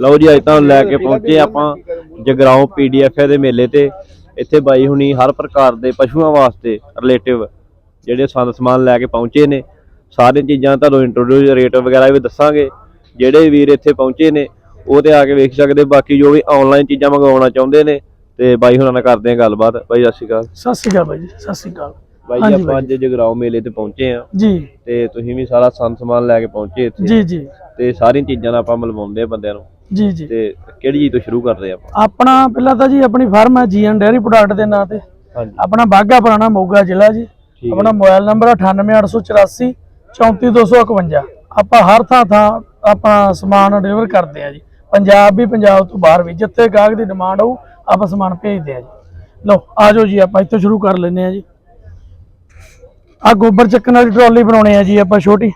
ਲਓ ਜੀ ਅੱਜ ਤਾਂ ਲੈ ਕੇ ਪਹੁੰਚੇ ਆਪਾਂ ਜਗਰਾਉਂ ਪੀਡੀਐਫ ਦੇ ਮੇਲੇ ਤੇ। ਇੱਥੇ ਬਾਈ ਹੁਣੀ ਹਰ ਪ੍ਰਕਾਰ ਦੇ ਪਸ਼ੂਆਂ ਵਾਸਤੇ ਰਿਲੇਟਿਵ ਜਿਹੜੇ ਸੰਦ ਸਮਾਨ ਲੈ ਕੇ ਪਹੁੰਚੇ ਨੇ। ਸਾਰੀਆਂ ਚੀਜ਼ਾਂ ਤੁਹਾਨੂੰ ਇੰਟਰੋਡਿਊਸ ਰੇਟ ਵਗੈਰਾ ਵੀ ਦੱਸਾਂਗੇ। ਜਿਹੜੇ ਵੀਰ ਇੱਥੇ ਪਹੁੰਚੇ ਨੇ ਉਹ ਤੇ ਆ ਕੇ ਵੇਖ ਸਕਦੇ ਬਾਕੀ ਜੋ ਵੀ ਆਨਲਾਈਨ ਚੀਜ਼ਾਂ ਮੰਗਵਾਉਣਾ ਚਾਹੁੰਦੇ ਨੇ ਤੇ ਬਾਈ ਹੁਣਾਂ ਨਾਲ ਕਰਦੇ ਆ ਗੱਲਬਾਤ। ਬਾਈ ਸਤਿ ਸ਼੍ਰੀ ਅਕਾਲ। ਸਤਿ ਸ਼੍ਰੀ ਅਕਾਲ ਬਾਈ ਜੀ ਸਤਿ ਸ਼੍ਰੀ ਅਕਾਲ। ਬਾਈ ਜੀ ਆਪਾਂ ਅੱਜ ਜਗਰਾਉਂ ਮੇਲੇ ਤੇ ਪਹੁੰਚੇ ਆ ਜੀ। ਤੇ ਤੁਸੀਂ ਵੀ ਸਾਰਾ ਸੰਦ ਸਮਾਨ ਲੈ ਕੇ ਪਹੁੰਚੇ ਇੱਥੇ। ਜੀ ਜੀ। ਤੇ ਸਾਰੀਆਂ ਚੀਜ਼ਾਂ ਦਾ ਆਪਾਂ ਮਲਵਾਉਂਦੇ ਆ ਬੰਦਿਆਂ ਨੂੰ। ਜੀ ਜੀ। ਤੇ ਕਿਹੜੀ ਚੀਜ਼ ਤੋਂ ਸ਼ੁਰੂ ਕਰਦੇ ਆਪਾਂ? ਆਪਣਾ ਪਹਿਲਾਂ ਤਾਂ ਜੀ ਆਪਣੀ ਫਰਮ ਹੈ ਜੀਐਨ ਡੇਅਰੀ ਪ੍ਰੋਡਕਟ ਦੇ ਨਾਂ ਤੇ। ਹਾਂਜੀ। ਆਪਣਾ ਬਾਗਾ ਪੁਰਾਣਾ ਮੋਗਾ ਜ਼ਿਲ੍ਹਾ ਜੀ। ਆਪਣਾ ਮੋਬਾਈਲ ਨੰਬਰ 98884 34251 ਆਪਾਂ ਹਰ ਥਾਂ ਥਾਂ ਆਪਣਾ ਸਮਾਨ ਡਿਲੀਵਰ ਕਰਦੇ ਆ ਜੀ। ਪੰਜਾਬ ਵੀ ਪੰਜਾਬ ਤੋਂ ਬਾਹਰ ਵੀ। ਜਿੱਥੇ ਗਾਹਕ ਦੀ ਡਿਮਾਂਡ ਹੋਊ ਆਪਾਂ ਸਮਾਨ ਭੇਜਦੇ ਆ ਜੀ। ਲਓ ਆਜੋ ਜੀ ਆਪਾਂ ਇੱਥੋਂ ਸ਼ੁਰੂ ਕਰ ਲੈਂਦੇ ਆ ਜੀ। ਆ ਗੋਬਰ ਚੱਕਣ ਵਾਲੀ ਟਰਾਲੀ ਬਣਾਉਣੇ ਆ ਜੀ ਆਪਾਂ ਛੋਟੀ।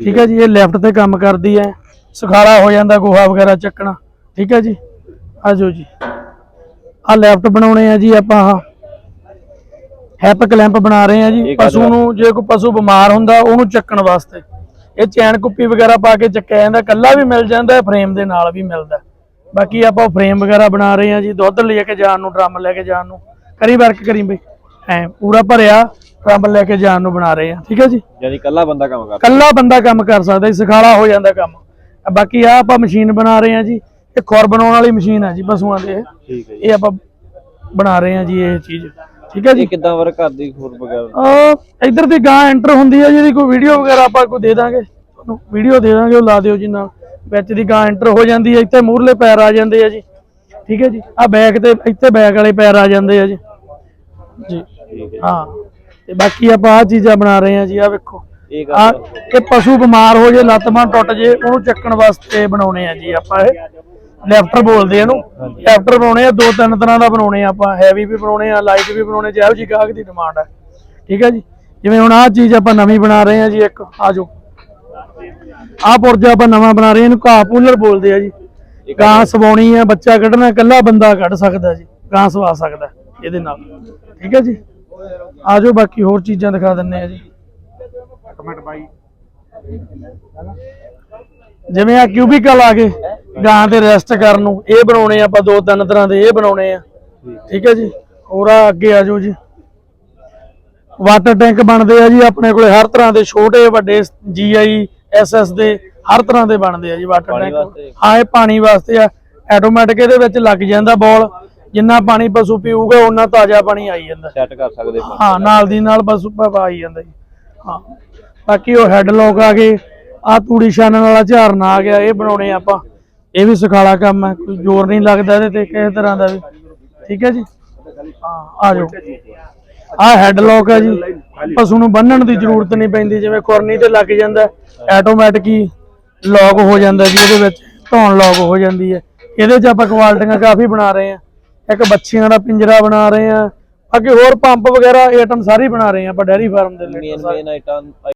ਠੀਕ ਹੈ ਜੀ ਇਹ ਲੈਫਟ ਤੇ ਕੰਮ ਕਰਦੀ ਹੈ। ਸੁਖਾਲਾ ਹੋ ਜਾਂਦਾ ਗੋਹਾ ਵਗੈਰਾ ਚੱਕਣਾ। ਠੀਕ ਹੈ ਜੀ? ਆਜੋ ਜੀ। ਆ ਲੈਫਟ ਬਣਾਉਣੇ ਆ ਜੀ ਆਪਾਂ। ਆਹ ਹੈਪ ਕਲੈਂਪ ਬਣਾ ਰਹੇ ਆ ਜੀ। ਪਸ਼ੂ ਨੂੰ ਜੇ ਕੋਈ ਪਸ਼ੂ ਬਿਮਾਰ ਹੁੰਦਾ ਉਹਨੂੰ ਚੱਕਣ ਵਾਸਤੇ। ਇਹ ਚੈਨ ਕੁੱਪੀ ਵਗੈਰਾ ਪਾ ਕੇ ਚੱਕਿਆ ਜਾਂਦਾ ਕੱਲਾ ਵੀ ਮਿਲ ਜਾਂਦਾ ਫਰੇਮ ਦੇ ਨਾਲ ਵੀ ਮਿਲਦਾ। ਬਾਕੀ ਆਪਾਂ ਫਰੇਮ ਵਗੈਰਾ ਬਣਾ ਰਹੇ ਆ ਜੀ ਦੁੱਧ ਲੈ ਕੇ ਜਾਣ ਨੂੰ ਡਰਮ ਲੈ ਕੇ ਜਾਣ ਨੂੰ। ਕਰੀ ਵਰਕ ਕਰੀ ਬਈ। ਐ ਪੂਰਾ ਭਰਿਆ ਡਰਮ ਲੈ ਕੇ ਜਾਣ ਨੂੰ ਬਣਾ ਰਹੇ ਆ। ਠੀਕ ਹੈ ਜੀ? ਯਾਨੀ ਕੱਲਾ ਬੰਦਾ ਕੰਮ ਕਰਦਾ। ਕੱਲਾ ਬੰਦਾ ਕੰਮ ਕਰ ਸਕਦਾ ਸਿਖਾਲਾ ਹੋ ਜਾਂਦਾ ਕੰਮ। ਆ ਬਾਕੀ ਆ ਆਪਾਂ ਮਸ਼ੀਨ ਬਣਾ ਰਹੇ ਆ ਜੀ ਇਹ ਖੁਰ ਬਣਾਉਣ ਵਾਲੀ ਮਸ਼ੀਨ ਹੈ ਜੀ ਪਸ਼ੂਆਂ ਦੇ। ਇਹ। ਠੀਕ ਹੈ ਜੀ। ਇਹ ਆਪਾਂ ਬਣਾ ਰਹੇ ਆ ਜੀ ਇਹ ਚੀਜ਼। ਠੀਕ ਹੈ ਜੀ? ਇਹ ਕਿੱਦਾਂ ਵਰਕ ਕਰਦੀ ਖੁਰ ਵਗੈਰਾ? ਇੱਧਰ ਦੀ ਗਾਂ ਐਂਟਰ ਹੁੰਦੀ ਹੈ ਜਿਹਦੀ ਕੋਈ ਵੀਡੀਓ ਵਗੈਰਾ ਆਪਾਂ ਕੋਈ ਦੇ ਦਾਂਗੇ। ਤੁਹਾਨੂੰ ਵੀਡੀਓ ਦੇ ਦਾਂਗੇ ਉਹ ਲਾ ਦਿਓ ਜੀ ਨਾਲ। ਵਿੱਚ ਦੀ ਗਾਂ ਐਂਟਰ ਹੋ ਜਾਂਦੀ ਹੈ ਇੱਥੇ ਮੂਹਰਲੇ ਪੈਰ ਆ ਜਾਂਦੇ ਆ ਜੀ। ਠੀਕ ਹੈ ਜੀ? ਆ ਬੈਕ ਤੇ ਇੱਥੇ ਬੈਕ ਵਾਲੇ ਪੈਰ ਆ ਜਾਂਦੇ ਆ ਜੀ। ਜੀ। ਹਾਂ ਤੇ ਬਾਕੀ ਆਪਾਂ ਆ ਚੀਜ਼ਾਂ ਬਣਾ ਰਹੇ ਆ ਜੀ ਆ ਵੇਖੋ। ਇਹ ਆ ਗੱਲ ਇਹ ਪਸ਼ੂ ਬਿਮਾਰ ਹੋ ਜੇ ਲੱਤ ਬਾਂਹ ਟੁੱਟ ਜੇ ਉਹਨੂੰ ਚੱਕਣ ਵਾਸਤੇ ਬਣਾਉਣੇ ਆ ਜੀ ਆਪਾਂ ਇਹ। ਲੈਫਟਰ ਬੋਲਦੇ ਆ ਇਹਨੂੰ। ਲੈਫਟਰ ਬਣਾਉਣੇ ਆ ਦੋ ਤਿੰਨ ਤਰ੍ਹਾਂ ਦਾ ਬਣਾਉਣੇ ਆ ਆਪਾਂ। ਹੈਵੀ ਵੀ ਬਣਾਉਣੇ ਆ ਲਾਈਟ ਵੀ ਬਣਾਉਣੇ ਜਿਹੋ ਜੀ ਗਾਹਕ ਦੀ ਡਿਮਾਂਡ ਹੈ ਠੀਕ ਹੈ ਜੀ? ਜਿਵੇਂ ਹੁਣ ਆਹ ਚੀਜ਼ ਆਪਾਂ ਨਵੀਂ ਬਣਾ ਰਹੇ ਆ ਜੀ ਇੱਕ ਆਜੋ ਆਹ ਪੁਰਜਾ ਆਪਾਂ ਨਵਾਂ ਬਣਾ ਰਹੇ ਆ ਇਹਨੂੰ ਘਾਹ ਪੂਲਰ ਬੋਲਦੇ ਆ ਜੀ। ਗਾਂ ਸਵਾਉਣੀ ਆ ਬੱਚਾ ਕੱਢਣਾ ਇਕੱਲਾ ਬੰਦਾ ਕੱਢ ਸਕਦਾ ਜੀ। ਗਾਂ ਸਵਾ ਸਕਦਾ ਇਹਦੇ ਨਾਲ। ਠੀਕ ਹੈ ਜੀ? ਆਜੋ ਬਾਕੀ ਹੋਰ ਚੀਜ਼ਾਂ ਦਿਖਾ ਦਿੰਨੇ ਆ ਜੀ। ਜਿਵੇਂ ਆ ਕਿਊਬਿਕਲ ਆ ਗਏ ਗਾਂ ਤੇ ਰੈਸਟ ਕਰਨ ਨੂੰ। ਇਹ ਬਣਾਉਣੇ ਆਪਾਂ ਦੋ ਤਿੰਨ ਤਰ੍ਹਾਂ ਦੇ ਇਹ ਬਣਾਉਣੇ ਆ। ਠੀਕ ਹੈ ਜੀ? ਹੋਰ ਆ ਅੱਗੇ ਆ ਜਾਓ ਜੀ। ਵਾਟਰ ਟੈਂਕ ਬਣਦੇ ਆ ਜੀ ਆਪਣੇ ਕੋਲੇ ਹਰ ਤਰ੍ਹਾਂ ਦੇ ਛੋਟੇ ਵੱਡੇ ਜੀਆਈ ਐਸਐਸ ਦੇ ਹਰ ਤਰ੍ਹਾਂ ਦੇ ਬਣਦੇ ਆ ਜੀ ਵਾਟਰ ਟੈਂਕ? ਹਾਂ ਇਹ ਪਾਣੀ ਵਾਸਤੇ ਆ। ਆਟੋਮੈਟਿਕ ਇਹਦੇ ਵਿੱਚ ਲੱਗ ਜਾਂਦਾ ਬੋਲ ਜਿੰਨਾ ਪਾਣੀ ਪਸ਼ੂ ਪੀਊਗਾ ਉਹਨਾਂ ਤਾਜ਼ਾ ਪਾਣੀ ਆਈ ਜਾਂਦਾ। ਸੈੱਟ ਕਰ ਸਕਦੇ ਹਾਂ ਨਾਲ ਦੀ ਨਾਲ ਉੱਪਰ ਆਈ ਜਾਂਦਾ ਜੀ। ਹਾਂ। ਬਾਕੀ ਉਹ ਹੈਡ ਲੋਕ ਆ ਗਏ। ਆ ਤੂੜੀ ਛਾਨਣ ਵਾਲਾ ਝਾਰਨਾ ਆ ਗਿਆ ਇਹ ਬਣਾਉਣੇ ਆਪਾਂ। ਇਹ ਵੀ ਸੁਖਾਲਾ ਕੰਮ ਹੈ ਕੋਈ ਜ਼ੋਰ ਨਹੀਂ ਲੱਗਦਾ ਇਹਦੇ ਤੇ ਕਿਸੇ ਤਰ੍ਹਾਂ ਦਾ ਵੀ। ਠੀਕ ਹੈ ਜੀ? ਹਾਂ ਆ ਜਾਓ। ਆ ਹੈਡ ਲੋਕ ਹੈ ਜੀ। ਪਸ਼ੂ ਨੂੰ ਬੰਨਣ ਦੀ ਜ਼ਰੂਰਤ ਨਹੀਂ ਪੈਂਦੀ ਜਿਵੇਂ ਕੁਰਨੀ ਤੇ ਲੱਗ ਜਾਂਦਾ ਆਟੋਮੈਟਿਕ ਹੀ ਲੌਕ ਹੋ ਜਾਂਦਾ ਜੀ ਇਹਦੇ ਵਿੱਚ ਧੌਣ ਲੌਕ ਹੋ ਜਾਂਦੀ ਹੈ। ਇਹਦੇ 'ਚ ਆਪਾਂ ਕੁਆਲਟੀਆਂ ਕਾਫੀ ਬਣਾ ਰਹੇ ਆ ਇੱਕ ਬੱਚੀਆਂ ਦਾ ਪਿੰਜਰਾ ਬਣਾ ਰਹੇ ਆ ਅੱਗੇ ਹੋਰ ਪੰਪ ਵਗੈਰਾ ਏਟਮ ਸਾਰੀ ਬਣਾ ਰਹੇ ਆ ਆਪਾਂ ਡੈਰੀ ਫਾਰਮ ਦੇ ਲਈ ਮੇਨ ਮੇਨ ਆਈਟਮ